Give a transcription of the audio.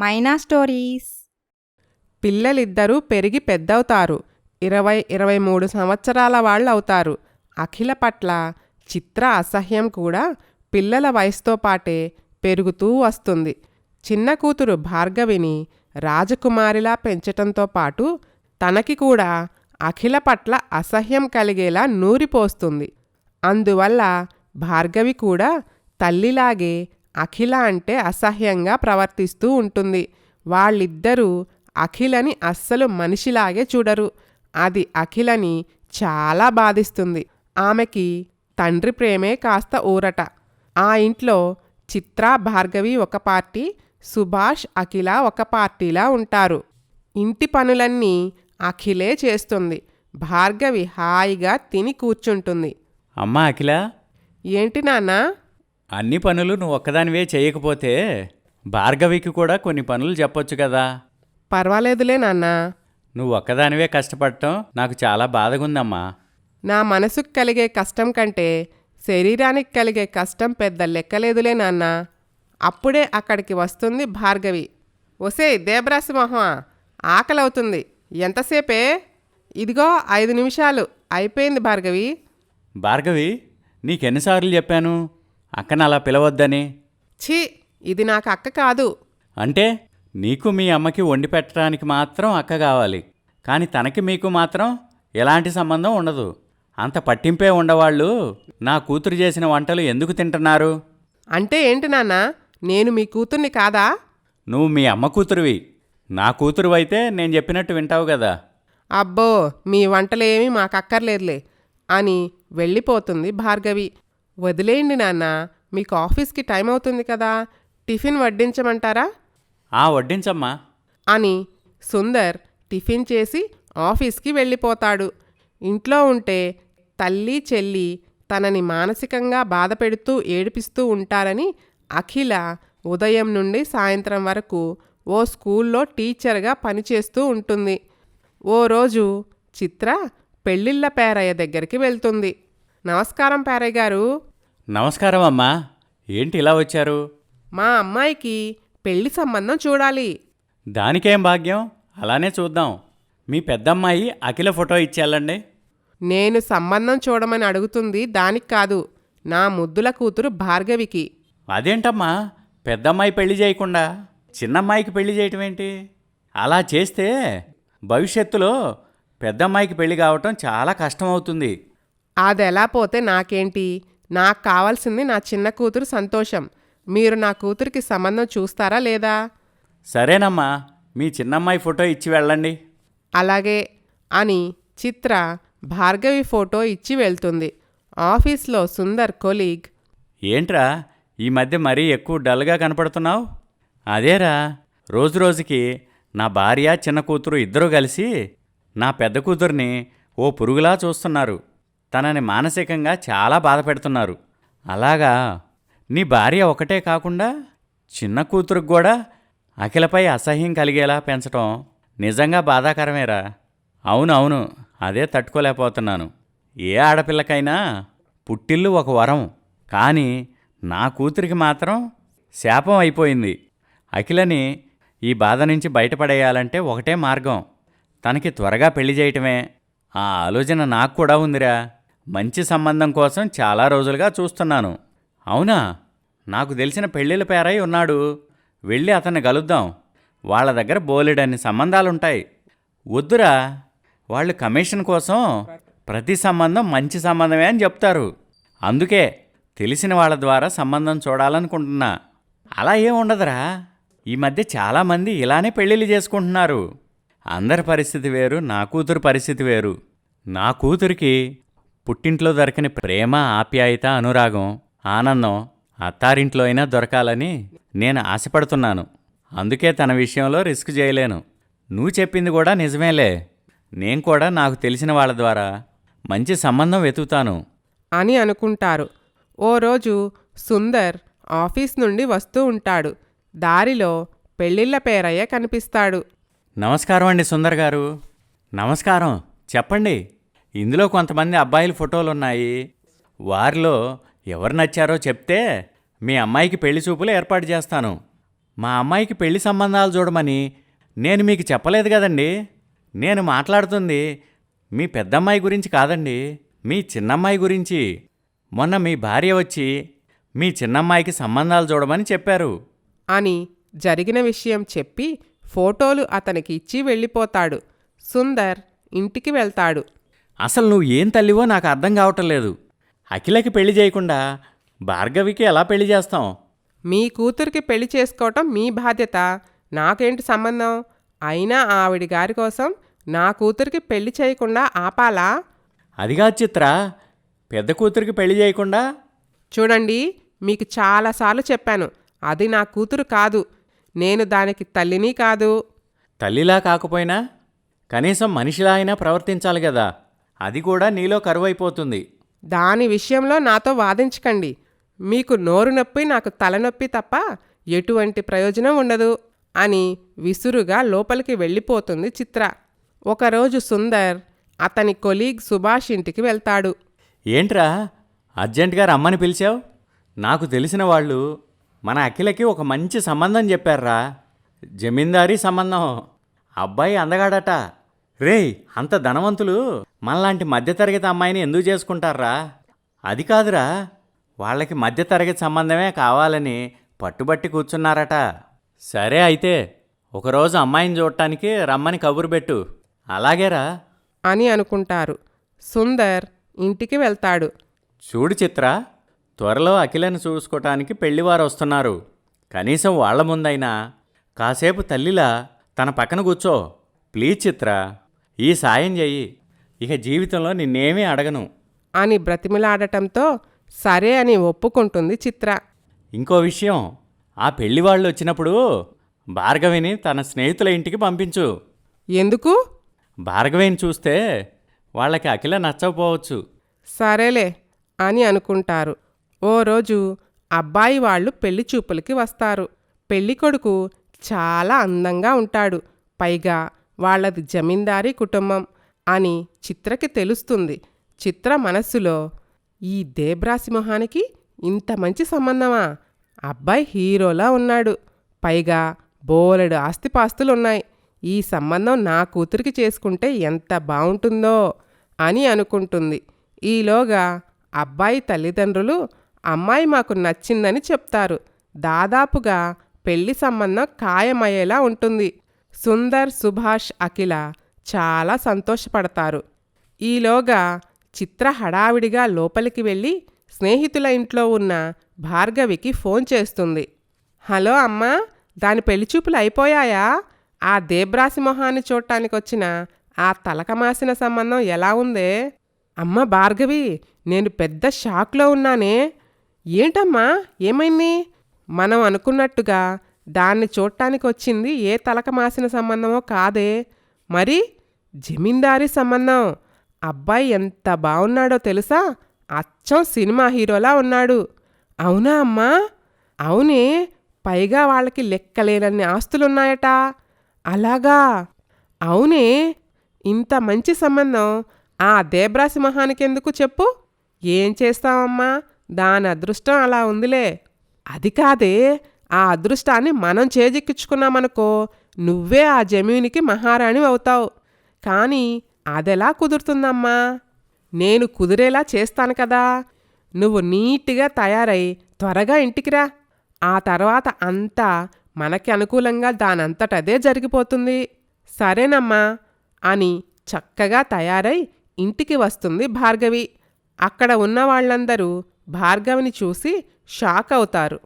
మైనా stories పిల్లలిద్దరూ పెరిగి పెద్దవుతారు. ఇరవై ఇరవై మూడు సంవత్సరాల వాళ్ళవుతారు. అఖిల పట్ల చిత్ర అసహ్యం కూడా పిల్లల వయసుతో పాటే పెరుగుతూ వస్తుంది. చిన్న కూతురు భార్గవిని రాజకుమారిలా పెంచటంతో పాటు తనకి కూడా అఖిల పట్ల అసహ్యం కలిగేలా నూరిపోస్తుంది. అందువల్ల భార్గవి కూడా తల్లిలాగే అఖిల అంటే అసహ్యంగా ప్రవర్తిస్తూ ఉంటుంది. వాళ్ళిద్దరూ అఖిలని అస్సలు మనిషిలాగే చూడరు. అది అఖిలని చాలా బాధిస్తుంది. ఆమెకి తండ్రి ప్రేమే కాస్త ఊరట. ఆ ఇంట్లో చిత్ర భార్గవి ఒక పార్టీ సుభాష్ అఖిల ఒక పార్టీలా ఉంటారు. ఇంటి పనులన్నీ అఖిలే చేస్తుంది. భార్గవి హాయిగా తిని కూర్చుంటుంది. అమ్మా అఖిల! ఏంటి నాన్నా? అన్ని పనులు నువ్వు ఒక్కదానివే చేయకపోతే భార్గవికి కూడా కొన్ని పనులు చెప్పొచ్చు కదా. పర్వాలేదులే నాన్నా. నువ్వు ఒక్కదానివే కష్టపడటం నాకు చాలా బాధగుందమ్మా. నా మనసుకు కలిగే కష్టం కంటే శరీరానికి కలిగే కష్టం పెద్ద లెక్కలేదులే నాన్న. అప్పుడే అక్కడికి వస్తుంది భార్గవి. ఒసే దేబరాసి మొహమా ఆకలవుతుంది. ఎంతసేపే? ఇదిగో ఐదు నిమిషాలు. అయిపోయింది భార్గవి. భార్గవి నీకెన్నిసార్లు చెప్పాను? అక్కను అలా పిలవద్దని? ఛీ ఇది నాకు అక్క కాదు. అంటే నీకు మీ అమ్మకి వండి పెట్టడానికి మాత్రం అక్క కావాలి. కానీ తనకి మీకు మాత్రం ఎలాంటి సంబంధం ఉండదు. అంత పట్టింపే ఉండవాళ్ళు నా కూతురు చేసిన వంటలు ఎందుకు తింటున్నారు? అంటే ఏంటి నాన్న నేను మీ కూతుర్ని కాదా? నువ్వు మీ అమ్మ కూతురువి. నా కూతురు అయితే నేను చెప్పినట్టు వింటావు కదా. అబ్బో మీ వంటలేమీ మాకక్కర్లేదులే. అని వెళ్ళిపోతుంది భార్గవి. వదిలేయండి నాన్న మీకు ఆఫీస్కి టైం అవుతుంది కదా టిఫిన్ వడ్డించమంటారా? ఆ వడ్డించమ్మా. అని సుందర్ టిఫిన్ చేసి ఆఫీస్కి వెళ్ళిపోతాడు. ఇంట్లో ఉంటే తల్లి చెల్లి తనని మానసికంగా బాధ పెడుతూ ఏడిపిస్తూ ఉంటారని అఖిల ఉదయం నుండి సాయంత్రం వరకు ఓ స్కూల్లో టీచర్గా పనిచేస్తూ ఉంటుంది. ఓ రోజు చిత్ర పెళ్ళిళ్ళ పేరయ్య దగ్గరికి వెళ్తుంది. నమస్కారం పేరయ్య గారు. నమస్కారం అమ్మా. ఏంటి ఇలా వచ్చారు? మా అమ్మాయికి పెళ్ళి సంబంధం చూడాలి. దానికేం భాగ్యం? అలానే చూద్దాం. మీ పెద్దమ్మాయి అఖిల ఫోటో ఇచ్చేళ్ళండి నేను సంబంధం చూడమని అడుగుతుంది దానికి కాదు. నా ముద్దుల కూతురు భార్గవికి. అదేంటమ్మా? పెద్దమ్మాయి పెళ్ళి చేయకుండా చిన్నమ్మాయికి పెళ్ళి చేయటం ఏంటి? అలా చేస్తే భవిష్యత్తులో పెద్దమ్మాయికి పెళ్ళి కావటం చాలా కష్టం అవుతుంది అది ఎలా పోతే నాకేంటి? నాకు కావాల్సింది నా చిన్న కూతురు సంతోషం. మీరు నా కూతురికి సంబంధం చూస్తారా లేదా? సరేనమ్మా మీ చిన్నమ్మాయి ఫోటో ఇచ్చి వెళ్ళండి. అలాగే అని చిత్ర భార్గవి ఫోటో ఇచ్చి వెళ్తుంది. ఆఫీస్లో సుందర్ కొలీగ్ ఏంట్రా ఈ మధ్య మరీ ఎక్కువ డల్గా కనపడుతున్నావు? అదేరా రోజు రోజుకి నా భార్య చిన్న కూతురు ఇద్దరూ కలిసి నా పెద్ద కూతుర్ని ఓ పురుగులా చూస్తున్నారు. తనని మానసికంగా చాలా బాధ పెడుతున్నారు అలాగా నీ భార్య ఒకటే కాకుండా చిన్న కూతురుకు కూడా అఖిలపై అసహ్యం కలిగేలా పెంచటం నిజంగా బాధాకరమేరా. అవును అవును అదే తట్టుకోలేకపోతున్నాను. ఏ ఆడపిల్లకైనా పుట్టిల్లు ఒక వరం కానీ నా కూతురికి మాత్రం శాపం అయిపోయింది. అఖిలని ఈ బాధ నుంచి బయటపడేయాలంటే ఒకటే మార్గం తనకి త్వరగా పెళ్ళి చేయటమే. ఆ ఆలోచన నాకు కూడా ఉందిరా. మంచి సంబంధం కోసం చాలా రోజులుగా చూస్తున్నాను. అవునా? నాకు తెలిసిన పెళ్ళిళ్ళ పేరై ఉన్నాడు. వెళ్ళి అతన్ని కలుద్దాం. వాళ్ళ దగ్గర బోలెడన్ని సంబంధాలుంటాయి. వద్దురా. వాళ్ళు కమిషన్ కోసం ప్రతి సంబంధం మంచి సంబంధమే అని చెప్తారు. అందుకే తెలిసిన వాళ్ళ ద్వారా సంబంధం చూడాలనుకుంటున్నా. అలా ఏం ఉండదురా. ఈ మధ్య చాలామంది ఇలానే పెళ్ళిళ్ళు చేసుకుంటున్నారు. అందరి పరిస్థితి వేరు నా కూతురు పరిస్థితి వేరు. నా కూతురికి పుట్టింట్లో దొరకని ప్రేమ ఆప్యాయత అనురాగం ఆనందం అత్తారింట్లో అయినా దొరకాలని నేను ఆశపడుతున్నాను. అందుకే తన విషయంలో రిస్క్ చేయలేను. నువ్వు చెప్పింది కూడా నిజమేలే. నేను కూడా నాకు తెలిసిన వాళ్ళ ద్వారా మంచి సంబంధం వెతుకుతాను. అని అనుకుంటారు. ఓ రోజు సుందర్ ఆఫీస్ నుండి వస్తూ ఉంటాడు. దారిలో పెళ్ళిళ్ళ పేరయ్య కనిపిస్తాడు. నమస్కారం అండి సుందర్ గారు. నమస్కారం. చెప్పండి. ఇందులో కొంతమంది అబ్బాయిల ఫోటోలు ఉన్నాయి వారిలో ఎవరు నచ్చారో చెప్తే మీ అమ్మాయికి పెళ్ళి చూపులు ఏర్పాటు చేస్తాను. మా అమ్మాయికి పెళ్ళి సంబంధాలు చూడమని నేను మీకు చెప్పలేదు కదండి. నేను మాట్లాడుతుంది మీ పెద్దమ్మాయి గురించి కాదండి. మీ చిన్నమ్మాయి గురించి. మొన్న మీ భార్య వచ్చి మీ చిన్నమ్మాయికి సంబంధాలు చూడమని చెప్పారు. అని జరిగిన విషయం చెప్పి ఫోటోలు అతనికి ఇచ్చి వెళ్ళిపోతాడు. సుందర్ ఇంటికి వెళ్తాడు. అసలు నువ్వు ఏం తల్లివో నాకు అర్థం కావటం లేదు. అఖిలకి పెళ్ళి చేయకుండా భార్గవికి ఎలా పెళ్ళి చేస్తాం? మీ కూతురికి పెళ్ళి చేసుకోవటం మీ బాధ్యత. నాకేంటి సంబంధం? అయినా ఆవిడ గారి కోసం నా కూతురికి పెళ్ళి చేయకుండా ఆపాలా? అదిగా చిత్ర. పెద్ద కూతురికి పెళ్ళి చేయకుండా? చూడండి మీకు చాలాసార్లు చెప్పాను. అది నా కూతురు కాదు. నేను దానికి తల్లిని కాదు. తల్లిలా కాకపోయినా కనీసం మనిషిలా అయినా ప్రవర్తించాలి కదా. అది కూడా నీలో కరువైపోతుంది. దాని విషయంలో నాతో వాదించకండి. మీకు నోరు నొప్పి నాకు తలనొప్పి తప్ప ఎటువంటి ప్రయోజనం ఉండదు అని విసురుగా లోపలికి వెళ్ళిపోతుంది చిత్ర. ఒకరోజు సుందర్ అతని కొలీగ్ సుభాష్ ఇంటికి వెళ్తాడు. ఏంట్రా? అర్జెంటుగా రమ్మని పిలిచావు? నాకు తెలిసిన వాళ్ళు మన అఖిలకి ఒక మంచి సంబంధం చెప్పారా జమీందారీ సంబంధం. అబ్బాయి అందగాడట. రేయ్ అంత ధనవంతులు మనలాంటి మధ్యతరగతి అమ్మాయిని ఎందుకు చేసుకుంటారా? అది కాదురా. వాళ్ళకి మధ్యతరగతి సంబంధమే కావాలని పట్టుబట్టి కూర్చున్నారట. సరే అయితే ఒకరోజు అమ్మాయిని చూడటానికి రమ్మని కబురు పెట్టు. అలాగేరా. అని అనుకుంటారు. సుందర్ ఇంటికి వెళ్తాడు. చూడు చిత్ర త్వరలో అఖిలను చూసుకోవటానికి పెళ్ళివారు వస్తున్నారు. కనీసం వాళ్ళ ముందైనా. కాసేపు తల్లిలా తన పక్కన కూర్చో. ప్లీజ్ చిత్ర ఈ సాయం చెయ్యి. ఇక జీవితంలో నిన్నేమీ అడగను. అని బ్రతిమిలాడటంతో సరే అని ఒప్పుకుంటుంది చిత్ర. ఇంకో విషయం ఆ పెళ్ళి వాళ్ళు వచ్చినప్పుడు భార్గవిని తన స్నేహితుల ఇంటికి పంపించు. ఎందుకు? భార్గవిని చూస్తే వాళ్ళకి అఖిల నచ్చకపోవచ్చు. సరేలే అని అనుకుంటారు. ఓ రోజు అబ్బాయి వాళ్ళు పెళ్ళి చూపులకి వస్తారు. పెళ్ళి కొడుకు చాలా అందంగా ఉంటాడు. పైగా వాళ్ళది జమీందారీ కుటుంబం. అని చిత్రకి తెలుస్తుంది. చిత్ర మనస్సులో ఈ దేబ్రాసి మొహానికి ఇంత మంచి సంబంధమా? అబ్బాయి హీరోలా ఉన్నాడు. పైగా బోలెడు ఆస్తిపాస్తులున్నాయి. ఈ సంబంధం నా కూతురికి చేసుకుంటే ఎంత బాగుంటుందో అని అనుకుంటుంది. ఈలోగా అబ్బాయి తల్లిదండ్రులు అమ్మాయి మాకు నచ్చిందని చెప్తారు. దాదాపుగా పెళ్ళి సంబంధం ఖాయమయ్యేలా ఉంటుంది. సుందర్ సుభాష్ అఖిల చాలా సంతోషపడతారు. ఈలోగా చిత్ర హడావిడిగా లోపలికి వెళ్ళి స్నేహితుల ఇంట్లో ఉన్న భార్గవికి ఫోన్ చేస్తుంది. హలో అమ్మా దాని పెళ్ళిచూపులు అయిపోయాయా? ఆ దేబ్రాసి మొహాన్ని చూడటానికి వచ్చిన ఆ తలకమాసిన సంబంధం ఎలా ఉందే? అమ్మ భార్గవి నేను పెద్ద షాక్లో ఉన్నానే. ఏంటమ్మా ఏమైంది? మనం అనుకున్నట్టుగా దాన్ని చూడటానికి వచ్చింది ఏ తలకమాసిన సంబంధమో కాదే. మరి జమీందారీ సంబంధం. అబ్బాయి ఎంత బాగున్నాడో తెలుసా? అచ్చం సినిమా హీరోలా ఉన్నాడు. అవునా అమ్మా? అవునే పైగా వాళ్ళకి లెక్కలేనన్ని ఆస్తులున్నాయట. అలాగా? అవునే ఇంత మంచి సంబంధం ఆ దేబ్రాసి మహానికెందుకు చెప్పు? ఏం చేస్తావమ్మా? దాని అదృష్టం అలా ఉందిలే. అది కాదే ఆ అదృష్టాన్ని మనం చేజిక్కించుకున్నామనుకో నువ్వే ఆ జమీనికి మహారాణి అవుతావు. కానీ అదెలా కుదురుతుందమ్మా? నేను కుదిరేలా చేస్తాను కదా. నువ్వు నీట్గా తయారై త్వరగా ఇంటికిరా ఆ తర్వాత అంతా మనకి అనుకూలంగా దానంతటదే జరిగిపోతుంది. సరేనమ్మా అని చక్కగా తయారై ఇంటికి వస్తుంది భార్గవి. అక్కడ ఉన్న వాళ్ళందరూ భార్గవిని చూసి షాక్ అవుతారు.